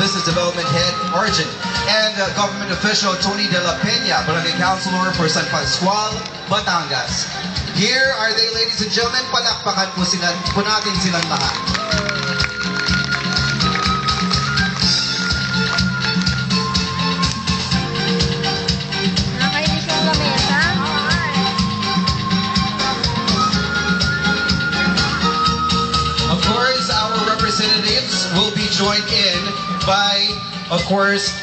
Business Development Head Origin, and uh, Government Official Tony De La Peña, Barangay Councilor for San Pascual, Batangas. Here are they, ladies and gentlemen. Palakpakan po, sila, po natin silang lahat. Nakainis yung lamesa. Of course, our representatives will be joined in by, of course,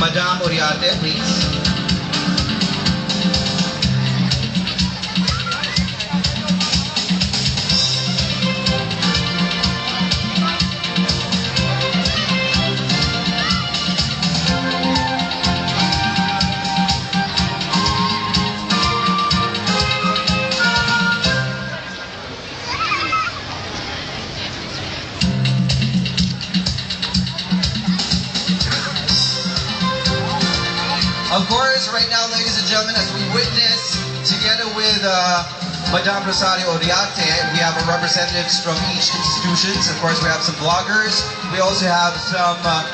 Madame Oriate, please. Of course, right now, ladies and gentlemen, as we witness, together with uh, Madame Rosario Oriate, we have representatives from each institutions. Of course, we have some bloggers. We also have some uh,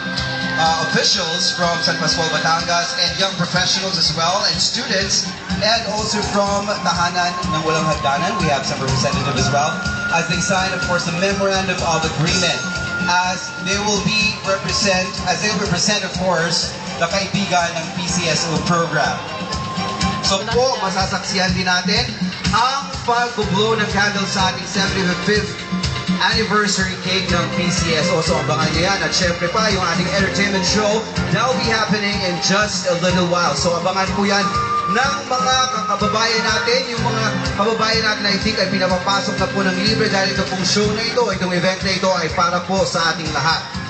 uh, officials from San Pascual, Batangas, and young professionals as well, and students. And also from Tahanan ng Walang Hagdanan, we have some representative as well, as they sign, of course, the memorandum of agreement as they will be represent, as they will represent, of course, the kaibigan ng PCSO program. So po, masasaksihan din natin ang pag-blow ng candle sa ating 75th anniversary cake ng PCSO. So abangan nyo yan. At syempre pa, yung ating entertainment show that will be happening in just a little while. So abangan po yan ng mga kababayan natin, yung mga kababayan natin I think ay pinapapasok na po ng libre dahil ito pong show na ito, itong event na ito ay para po sa ating lahat.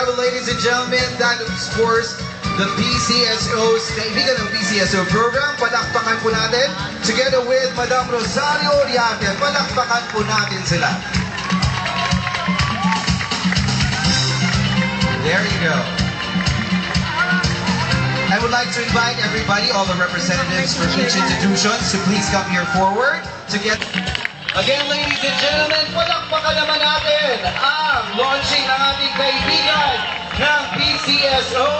Ladies and gentlemen. That is, of course, the PCSO's kaibigan ng PCSO program. Palakpakan po natin together with Madam Rosario Oriate. Palakpakan po natin sila. There you go. I would like to invite everybody, all the representatives from each institutions, to please come here forward to get Again, ladies and gentlemen, palakpakan naman natin ang launching ng ating kaibigan ng PCSO.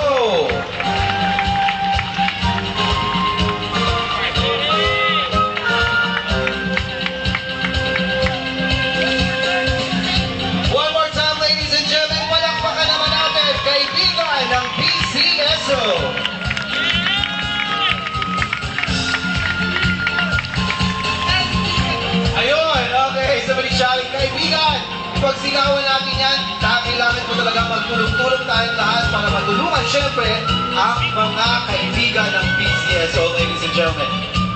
Ipagsigawan natin yan, kailangan po talaga magtulong-tulong tayong lahat para matulungan syempre ang mga kaibigan ng PCSO, ladies and gentlemen.